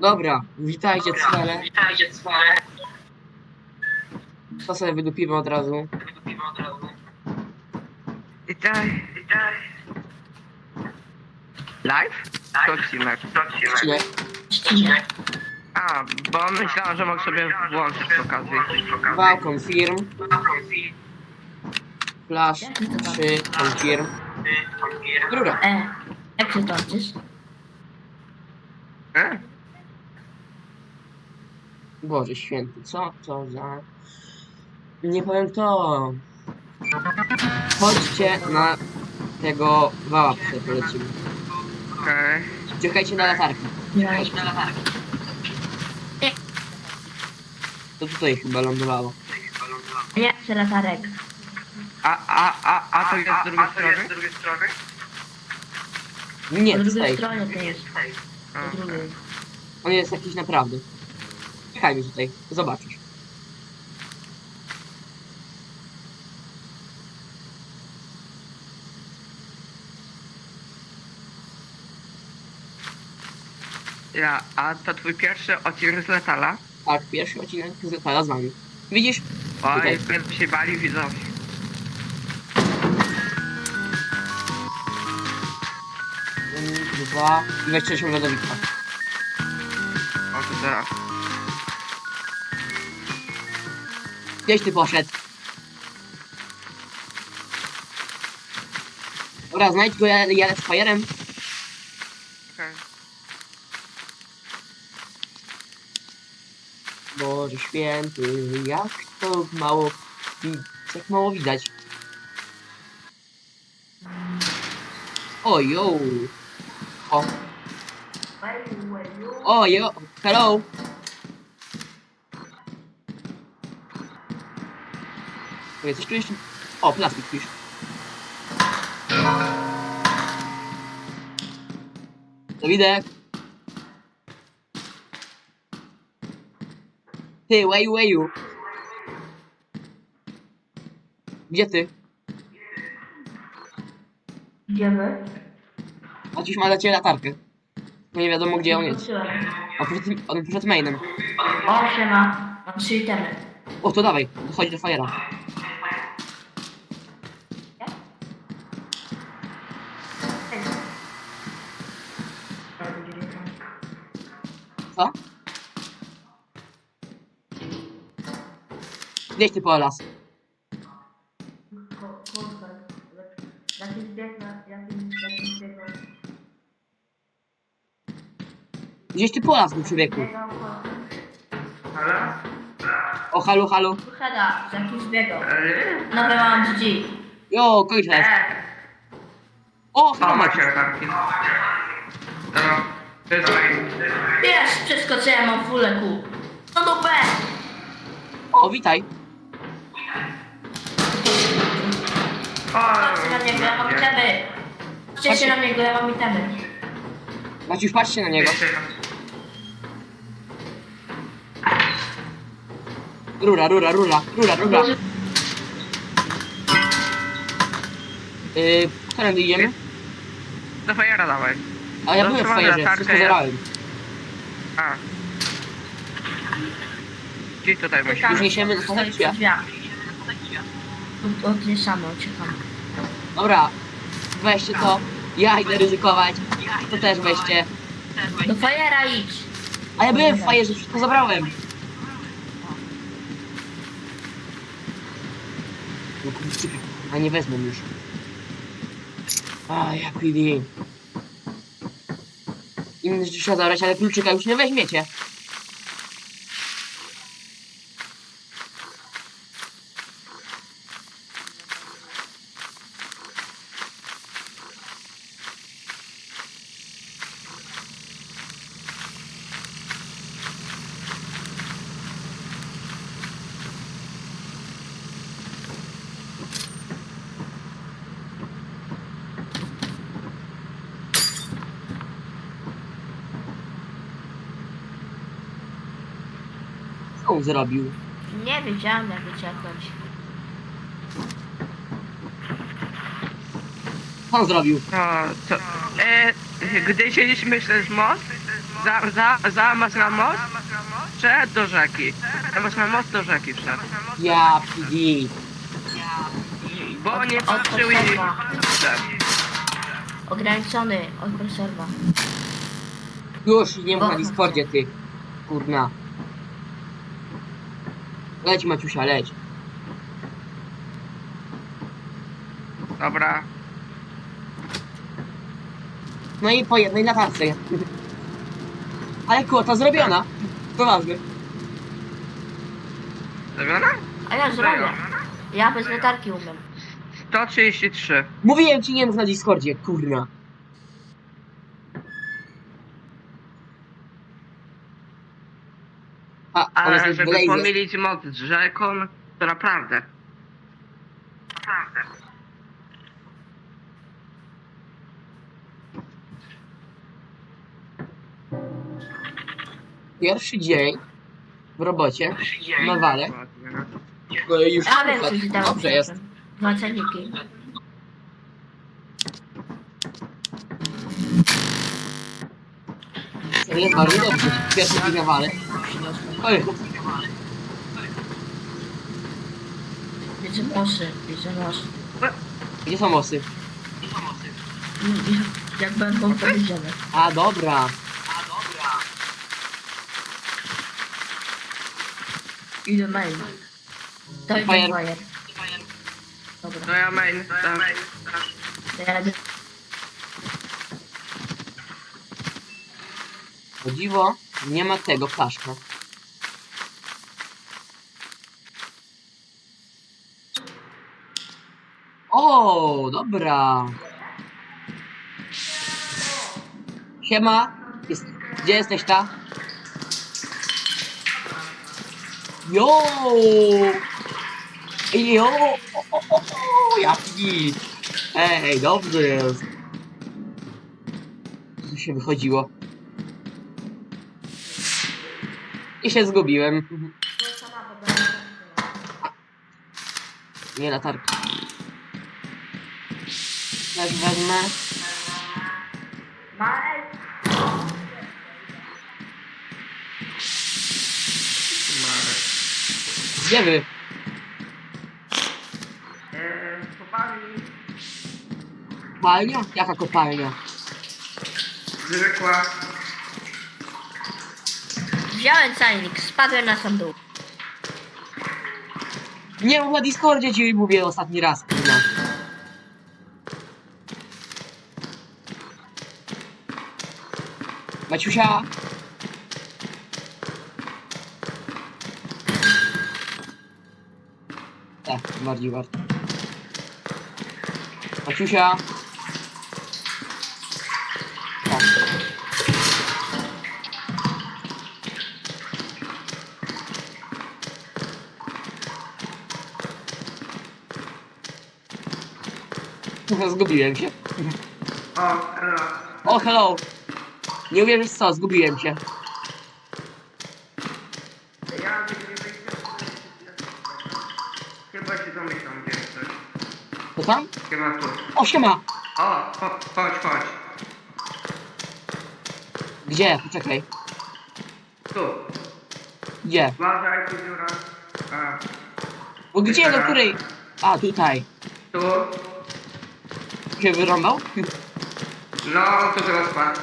Dobra, witajcie cwele. Witajcie, cwale. To sobie wydupimy od razu. Wydupimy od razu. Witaj. Witaj. Live? To odcinek. To odcinek. Odcinek. Trzcinek. A, bo myślałem, że mogę sobie włączyć przy okazji. Dwa confirm. Flash. Trzy confirm. Rura. E, jak się toczysz? Boże święty, co to za... Nie powiem to. Chodźcie na tego wała, który polecimy. Okej. Czekajcie na latarki. Ja, Na latarki. To tutaj chyba lądowało. nie chcę latarek. A, a, a, a to jest z drugiej strony? z drugiej strony? Nie, Po drugiej tutaj. stronie to jest. A, Po drugiej. On jest jakiś naprawdę. Czekajmy tutaj, zobaczysz. Ja, a to twój pierwszy odcinek z Letala? Tak, pierwszy odcinek z Letala z wami. Widzisz? Oj, będą się bali widzowie. Dwa i weź trzecią lodowicę. O, to teraz. Gdzieś ty poszedł? Dobra, znajdź go, ja jadę z fajerem. Okej. Boże święty, jak to mało... wi- Jak mało widać. Ojo. O. Ojo. Hello. Coś tu jeszcze... O, plastik pisz. Dawidek. Ty, weju, weju. Gdzie ty? Idziemy? A dziś ma dla ciebie latarkę. Bo nie wiadomo gdzie on jest. On poszedł, on poszedł mainem. O, siema. Mam trzy itemy. O, to dawaj, chodź do fajera. Gdzieś ty po las. Gdzieś ty po las był człowieku. Ale? O, halo, halo. Heda, jaki zbiegał. Eee? Nowe mam GG. Jo, kończ. O, O, chyba macie macie. latarki. Dobra. To jest Wiesz, przeskoczyłem mam fulę kół. No dupę! O, witaj. Patrzcie na niego, ja mam itemy. Patrzcie na niego, ja mam itemy. Maciuś, patrzcie na niego. Rura, rura, rura, rura, rura. Yy, którędy idziemy? Do fajera dawaj. A ja byłem w fajerze, wszystko ja- zerałem. A. Gdzieś tutaj musi. Już niesiemy do Stoi drzwi. przy drzwiach. Odniesiamy, uciekamy. Dobra, weźcie to. Ja idę ryzykować. To też weźcie. Do fajera idź. A ja byłem w fajerze, wszystko zabrałem. No kurczę, a nie wezmę już. A, ja PD. Inne rzeczy trzeba zabrać, ale kluczyka już nie weźmiecie. Co on zrobił? Nie wiedziałem jak uciekłeś. Co on zrobił? No, to... E, gdy siedliśmy przez most, za, za, zamiast na most, wszedł do rzeki. Zamiast na most do rzeki wszedł. Ja PD. Bo nie patrzył i wszedł. Ograniczony od serwa. Już nie mów na Discordzie, ty. Kurna. Leć Maciusia, leć. Dobra. No i po jednej latarce. Ale kwota zrobiona. To ważne. Zrobiona? A ja zrobię. Ja bez latarki umiem. 133. Mówiłem ci nie mów na Discordzie, kurna. A, Ale jest żeby Blazer. pomylić most z rzeką, to naprawdę. Naprawdę. Pierwszy dzień w robocie na wale. Ładnie. No i już ci teraz Dobrze jest. Dwa ceniki. To jest bardzo dobrze. Pierwszy dzień na wale. Oj, Wiecie mosy, wiecie mosy. gdzie są osy? Jak będą powiedziane. A, dobra. Idę mail. To idę Fire. To Dobra, ja main. Tak. to ja jadę. O dziwo, nie ma tego ptaszka. O, dobra. Siema. Jest, gdzie jesteś ta? Jo! Jo! O, o, o, o, jaki? Ej, dobrze jest. Co się wychodziło? I się zgubiłem. Nie latarki. Też wezmę. Gdzie wy? Eee, kopalni. Kopalnia? Jaka kopalnia? Zwykła. Wziąłem cajnik, spadłem na sam dół. Nie mów na Discordzie ci mówię ostatni raz. kurwa. Maciusia. Tak, bardziej warto. Maciusia. Tak. Zgubiłem się. O, hello. O, hello. Nie uwierzysz co, zgubiłem się. Ja nie wyjdę. Chyba się domyślam, gdzie jesteś. To tam? Chyba tu. O, siema. O, cho- chodź, chodź. Gdzie? Poczekaj. Tu. Gdzie? Uważaj, tu dziura. A, Bo gdzie? Do której? A, tutaj. tu. Się wyrąbał? No, tu teraz patrz.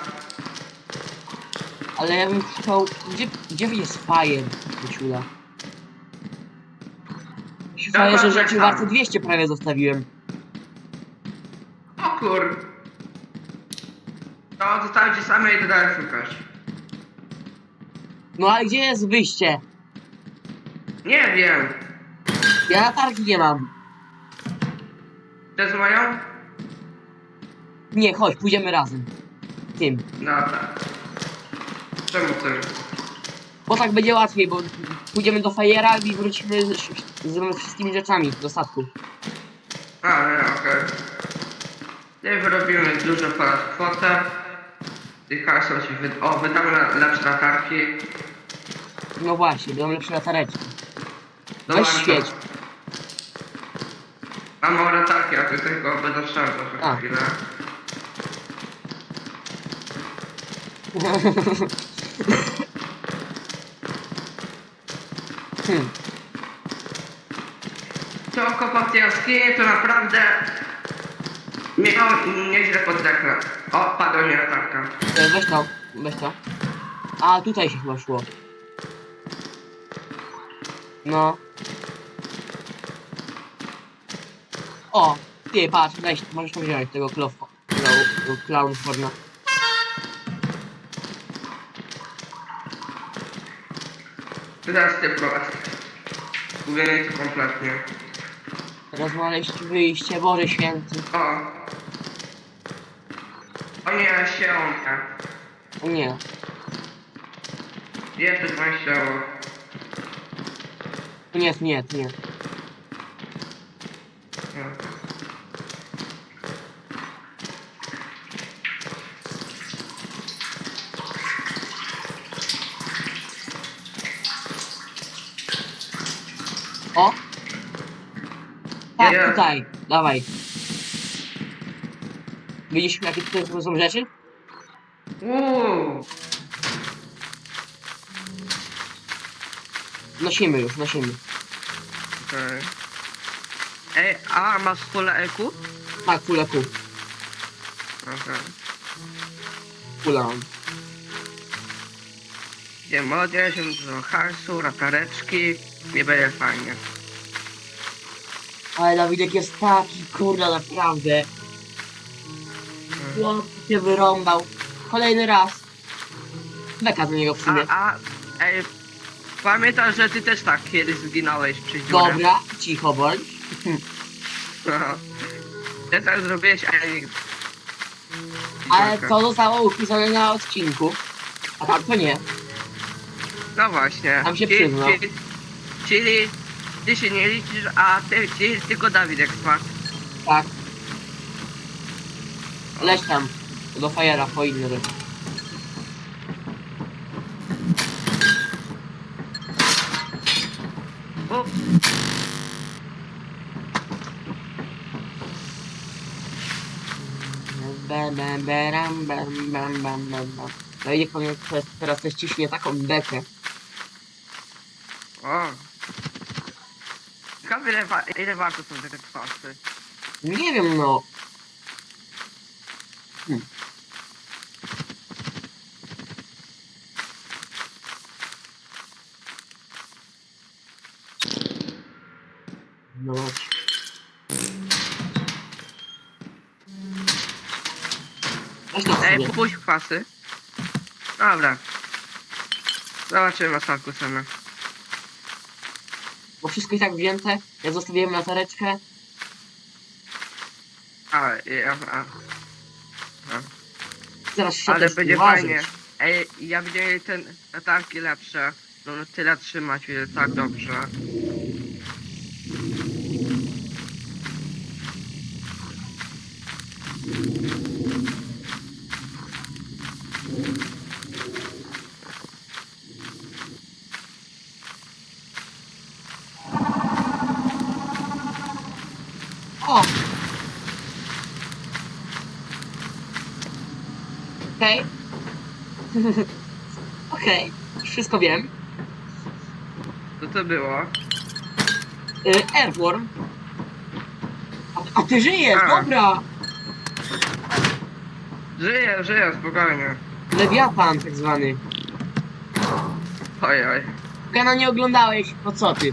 Ale ja bym chciał... Gdzie, gdzie jest fajer? Wyciula. Przy fajerze rzeczy warte 200 prawie zostawiłem. O kur... To zostałem ci same i dalej szukać. No ale gdzie jest wyjście? Nie wiem. Ja latarki nie mam. Chcesz moją? Nie, chodź, pójdziemy razem. Tym. Dobra. Czemu ty? Bo tak będzie łatwiej, bo pójdziemy do fajera i wrócimy z, z wszystkimi rzeczami do statku. A, nie, okej. Nie wyrobimy dużo ponad kwotę. I kasą ci wy... O, wydamy na lepsze latarki. No właśnie, będą lepsze latareczki. Weź Dobra, świeć. Mam małe latarki, a ty tylko będę strzelał A. za chwilę. hmm. Tej jaskini to naprawdę miał nieźle pod dekret. O, padła mi latarka. E, Weź to, weź to. A, tutaj się chyba szło. No. O, ty, patrz, weź, możesz to wziąć, tego klofo. Tego clown forna. Teraz ty prowadź. Uwielbiam to kompletnie. Teraz znaleźć wyjście, Boże Święty. O. O nie, siełka. O nie. Gdzie to ściało? To nie, nie, nie. Nie. tutaj, dawaj. Widzisz, jakie tutaj są rzeczy? Uuu. Nosimy już, nosimy. Okej. Ej, a masz full EQ? Tak, kula ku, Okej. kula mam. Gdzie młodzież, dużo hajsu, latareczki. Nie będzie fajnie. Ale Dawidek jest taki, kurna, naprawdę. Chłop się wyrąbał. Kolejny raz. Beka do niego w sumie. A, a, ej, pamiętasz, że ty też tak kiedyś zginąłeś przy dziurę? Dobra, cicho bądź. No. Ty tak zrobiłeś, a ja nie... Ale to zostało upisane na odcinku. A tak to nie. No właśnie. Tam się Czyli- przyznał. Czyli, czyli ty się nie liczysz, a ty, czyli tylko Dawidek spadł. Tak. Leć tam. Do fajera po inny ryb. O, Bam, bam, baram, bam, bam, bam, bam, bam. No i niech pan teraz- teraz też ciśnie taką bekę. o. Ile, wa- ile warto są te kwasy. Nie wiem, no. Hmm. No. Weź to Ej, sobie. kwasy. Dobra. Zobaczymy ostatku. Bo wszystko i tak wzięte. Ja zostawiłem latareczkę. A, ja, a. Zaraz się Ale też będzie uważać. fajnie. Ej, ja widziałem ten latarki lepsze. No tyle trzymać, tak dobrze. O! Okej. Okej, wszystko wiem. Co to było? Y, Airworm. A, a ty żyjesz, A. dobra! Żyję, żyję, spokojnie. Lewiatan tak zwany. Oj, oj. Gana nie oglądałeś, no co ty?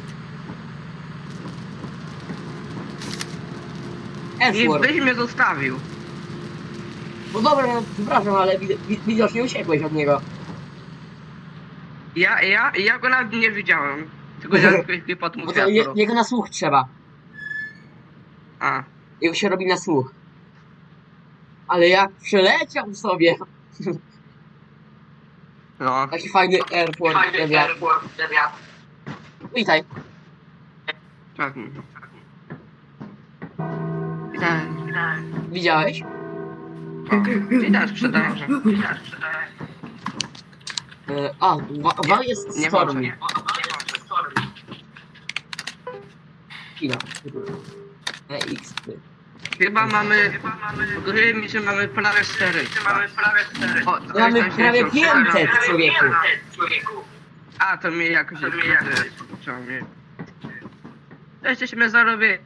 I Airworm. byś mnie zostawił. No dobra, no, przepraszam, ale wid- wi- widocznie uciekłeś od niego. Ja, ja, ja go nawet nie widziałem. Tylko ja tylko pod Bo to je, jego na słuch trzeba. A, Jego się robi na słuch. Ale jak przeleciał sobie. no. Taki fajny airport. lewiatan. Witaj. Tak. Tak. Widziałeś? O, Widać sprzedaży. E, a, wa, wa jest Nie Storm. włączę. Chwila. EX. Chyba mamy... Gry mi, że mamy prawie 4. Mamy prawie cztery. O, Mamy coś tam prawie się 500 człowieku. Człowieku. A, to mi jakoś To jest jakoś- pociągnie. Jesteśmy zarobieni.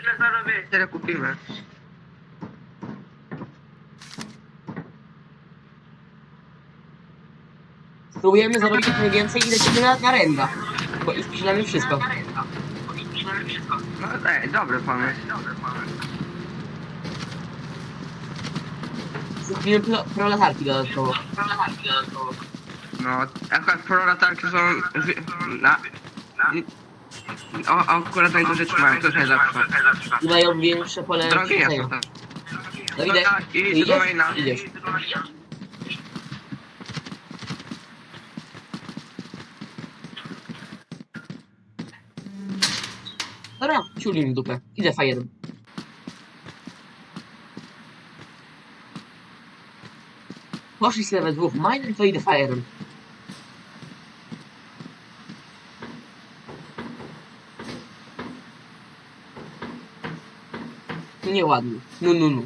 Źle zarobię. Tyle kupimy. Spróbujemy zarobić jak najwięcej i lecimy na, na renda. Bo i sprzedamy wszystko. No ej, dobry pomysł. Kupimy pro, prolatarki dodatkowo. No, akurat prolatarki są... wy- Na... O, akurat najgorzej trzymają, to najlepsze. I mają większe pole Drogie przyjęcia. są tam. Dawidek, Dobra, i idziesz? maina. Idziesz. Dobra, ciuli mi dupę. Idę fajerem. Poszli sobie we dwóch minem, to idę fajerem. Nieładnie. No, no, no.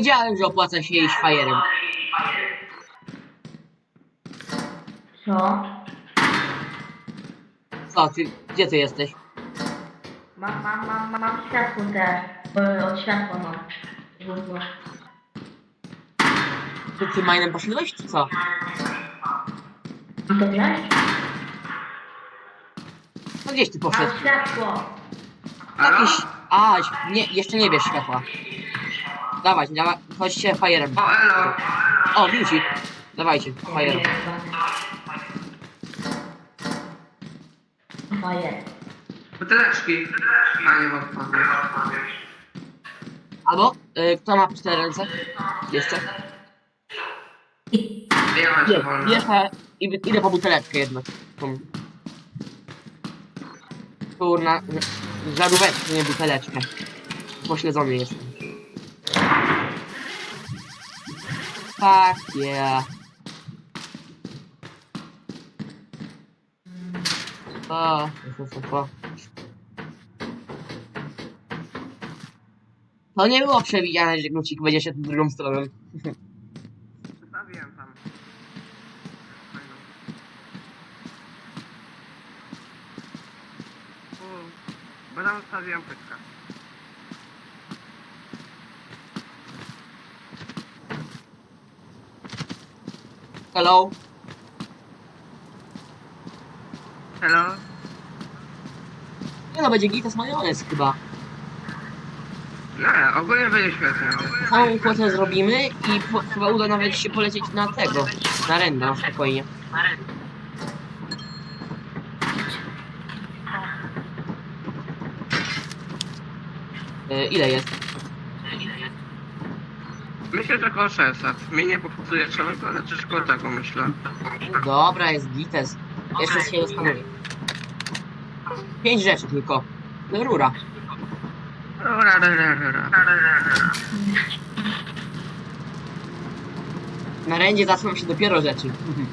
Wiedziałem, że opłaca się jeść fajerem. Co? Co, ty, gdzie ty jesteś? Mam, mam, mam, mam, mam światło te. bo Od światła mam. Źródło. Ty, ty minem poszedłeś, czy co? I to wziąć? No gdzieś ty poszedł. Mam światło. Halo? Jakiś... A, nie, jeszcze nie bierz światła. Dawać, dawa, chodźcie fajerem. O, elo! O. Dawajcie, fajerem. Fajer. Buteleczki. A nie ma odpadów. Albo, y, kto ma cztery ręce? Jeszcze? Ja mam Nie, się wolno. bierze i idę po buteleczkę jednak. Tą- Kurna, żaróweczkę, nie buteleczkę. Pośledzony jestem. Tak, yeah. O, to, to, nie było przewidziane, że Glucik będzie się drugą stroną. Zostawiłem tam. Bo tam zostawiłem pytka. Hello? Hello? Nie no, będzie gitas majonez chyba. Nie, ogólnie będzie świetnie. Całą kwotę zrobimy i po, chyba uda nawet się polecieć na tego, na renda, spokojnie. E, ile jest? Myślę, że około 600. Mnie nie popsuje człowiek, ale coś koło tego myślę. Dobra, jest gites. Jeszcze się zastanowię. Pięć rzeczy tylko. No, Rura. Ra, ra, ra, ra, ra. Na rendzie zaczną się dopiero rzeczy. Mhm.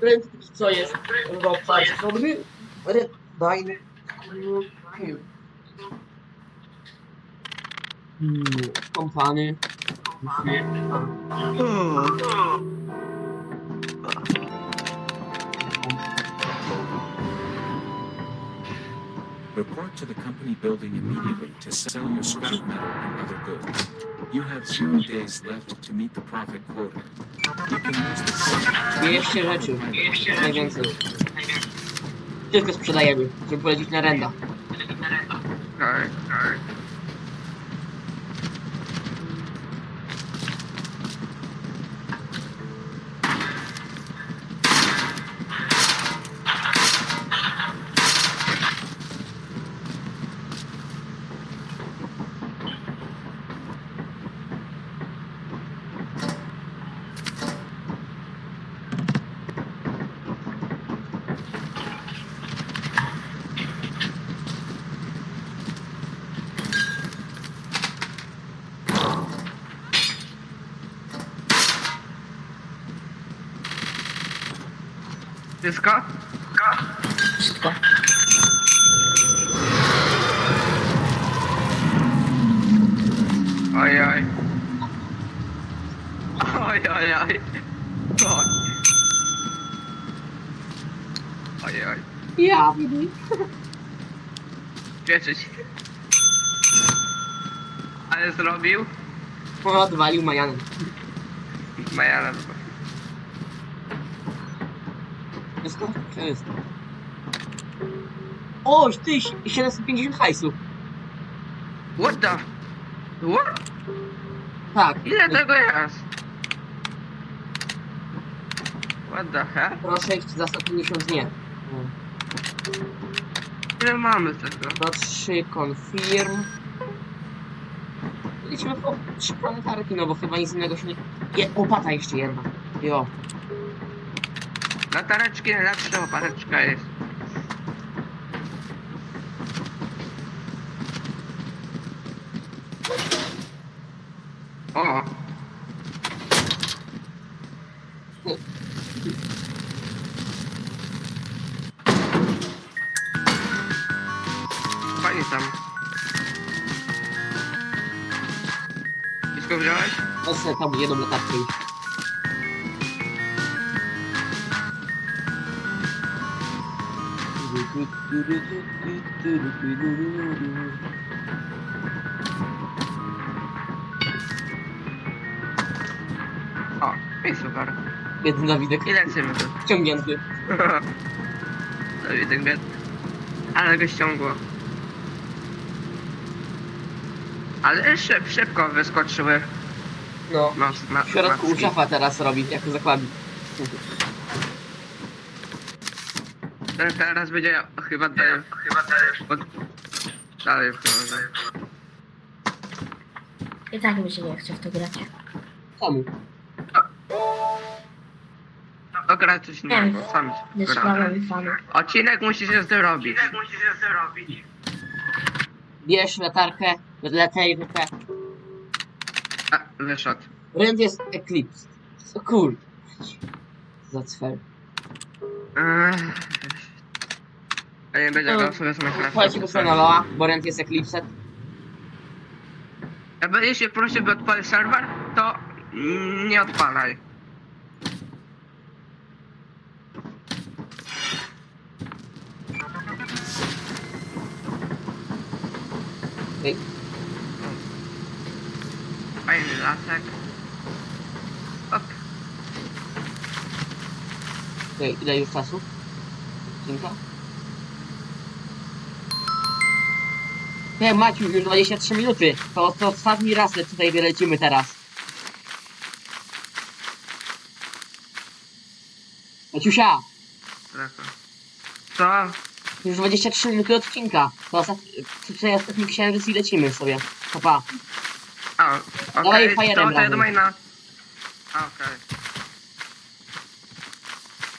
Prędkość co jest? Ropa zrobimy? Red Dine. Hmm, kompany. Report to the company building immediately to sell your scrap metal and other goods. You have zero days left to meet the profit quota. You can use the quota 200 rzeczy. Najwięcej. Tylko sprzedajemy, żeby polecić na renda. Okej, okej. Wszystko? Wszystko. Oj, oj. Oj, oj, oj. Oj. Oj, oj. Ja, bibi. Pieczyć. Ale zrobił? Odwalił Majanem. Majana. Wszystko? Wszystko. O, ty, 750 hajsu. What the? What? Tak. Ile tego jest? What the hell? Proszę iść za 150 nie. Ile mamy tego? No 3 confirm. Lecimy po 3 planetarki, no bo chyba nic innego się nie... Je, opata jeszcze jedna. Jo. Latareczki, najlepsza opareczka jest. O! Fajnie tam. Wszystko wziąłeś? Sobie tam jedną latarkę już. O, i super. Biedny Dawidek. I lecimy tu. Ciągnięty. No i tak biedny. Ale go ściągło. Ale szyb, szybko wyskoczyły. No. Ma, ma, W środku uszafa teraz robi, jako zakładnik. Te- Teraz będzie chyba dalej. Chyba dalej. Pod... Dalej chyba. dalej. I tak mi się nie chce w to grać. Czemu? To gra coś nie. Nie. Sam Nie gra. sprawia mi fanu. Odcinek musisz się zrobić. Bierz latarkę, latarkę. A, wyszedł. Rent jest Eclipse. Co cool. Za cwer. A nie będzie grał sobie z Minecrafta. Słuchajcie go sobie na Loa, bo Rent jest Eclipse. A będziesz się prosił, by odpalić serwer, to mm, nie odpalaj. Ej, Fajny lasek. Op. ej, ile już czasu? Cinka? Nie, Maciu, już 23 minuty. To, to ostatni raz tutaj wylecimy teraz. Maciusia. Co? już 23 minuty odcinka. To ostatni, tutaj ostatni księżyc i lecimy sobie. Pa, pa. A, okej. Dawaj fajerem to, to ja razem. do maina. A, Okej.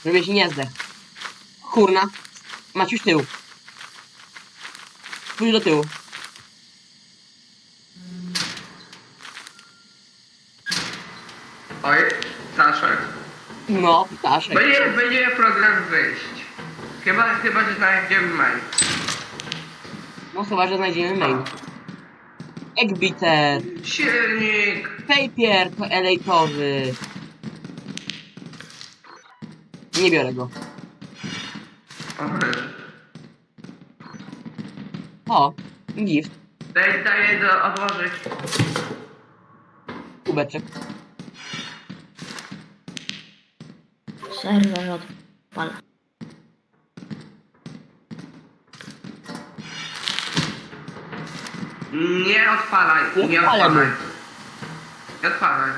Żeby się nie zdech. Kurna. Maciuś tył. Pójdź do tyłu. Oj, Staszek. No, ptaszek. Będzie, będzie program wyjść. Chyba, chyba, że znajdziemy mail. No chyba, że znajdziemy mail. Eggbitter. Silnik. Papier toaletowy. Nie biorę go. O, gift. Daj, daję do odłożyć. Kubeczek. Serwer odpala. Nie odpalaj. Nie Nie odpalaj mu. Nie odpalaj.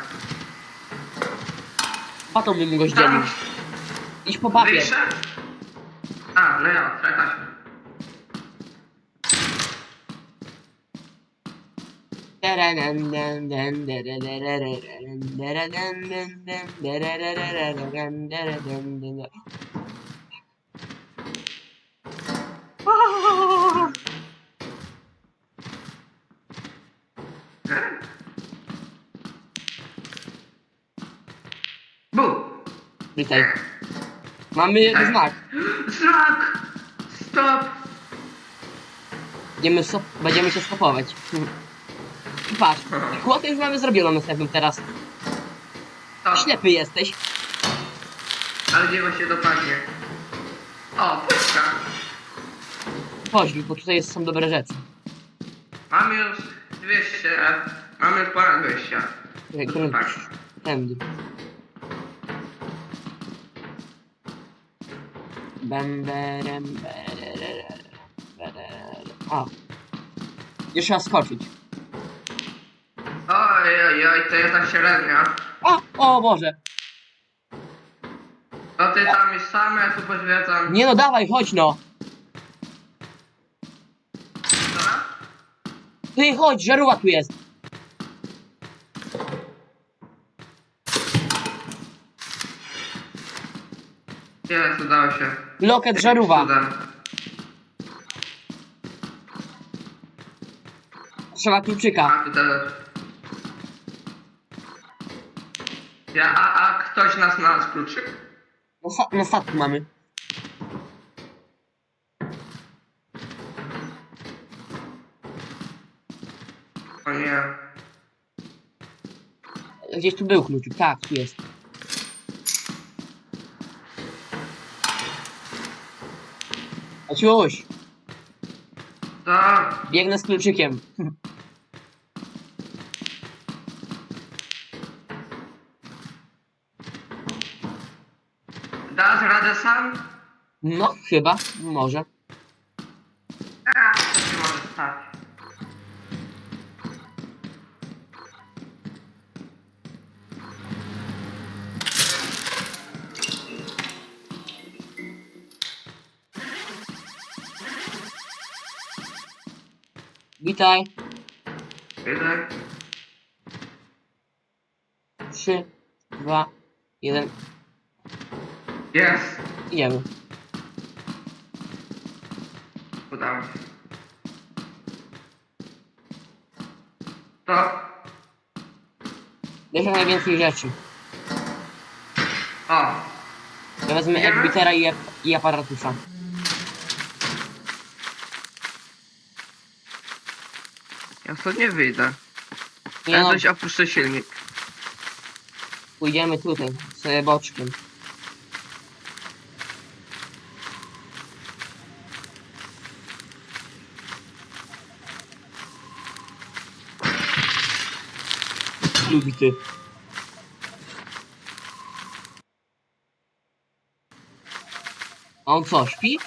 Patą bym go zdzielił. Tam Idź po papier. wyszedł. A, no ja, taśmy. Bu. Witaj. Mamy znak. Znak! Stop! Będziemy, stop, będziemy się stopować. Patrz, kłotę już mamy zrobioną następnym teraz. Stop. Ślepy jesteś. Ale gdzie się dopadnie? O, puszka. Chodź, bo tutaj jest, są dobre rzeczy. Mam już 200, mam już ponad 200. Czekaj, którym- Tak. Tędy. Bem, berem, berere, berere. A. Już trzeba skoczyć. Oj, oj, oj, to jest ta średnia. O, o Boże. To ty tam jest same, ja tu pozwiedzam. Nie no, dawaj, chodź no. Dobra? Ty chodź, żaruła tu jest. Jest, udało się. Loket żaruwa. Cudem. Trzeba kluczyka. A, tu teraz. Ja, a, a ktoś nas na kluczyk? Na, sta- na statku mamy. O nie. Gdzieś tu był kluczyk, tak, tu jest. Ociuś, To... biegnę z kluczykiem. Sam? No, chyba, może. A, to się może stać. Witaj. Trzy, dwa, jeden. Jest. Idziemy. Się. To... Bierz jak najwięcej rzeczy. O. Ja wezmę Idziemy? Egbitera i, i aparatusza. Ja stąd nie wyjdę. Nie Ja no, coś opuszczę silnik. pójdziemy tutaj, sobie boczkiem. Lubi ty. A on co, śpi?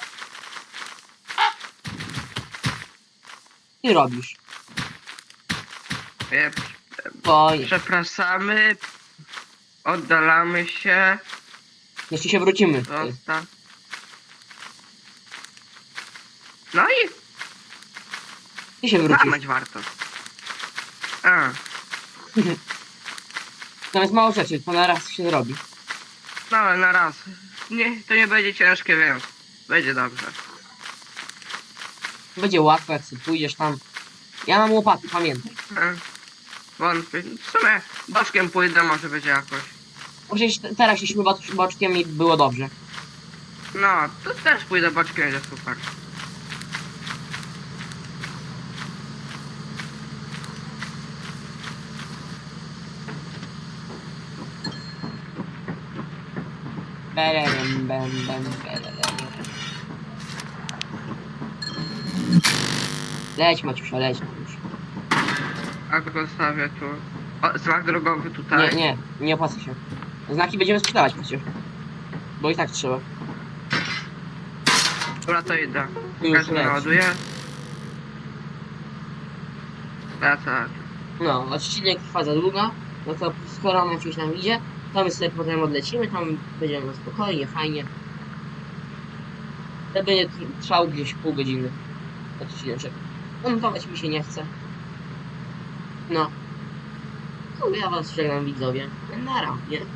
Ty robisz. E, Spokojnie. Przepraszamy. Oddalamy się. Jeszcze się wrócimy. Zostaw. No i Ty się wrócisz. zamać warto. A, Tam jest mało rzeczy, to na raz się zrobi. no na raz. Nie, to nie będzie ciężkie, wiem. Będzie dobrze. Będzie łatwo, jak sobie pójdziesz tam. Ja mam łopaty, pamiętaj. E, Wątpię. W sumie boczkiem pójdę, może będzie jakoś. Przecież te- teraz boc- boczkiem i było dobrze. No, to też pójdę boczkiem, będzie super. Berem, bem, bem. Leć Maciusia, leć. A go stawię tu. O, znak drogowy tutaj. Nie, nie, nie opłaca się. Znaki będziemy sprzedawać przecież. Bo i tak trzeba. Dobra, to idę. Już Każdy tak. No, odcinek trwa za długo, no to skoro on coś nam idzie, to my sobie potem odlecimy, tam będziemy na spokojnie, fajnie. To będzie tr- trwał gdzieś pół godziny odcineczek. Montować mi się nie chce. No. No ja was żegnam widzowie. Na razie.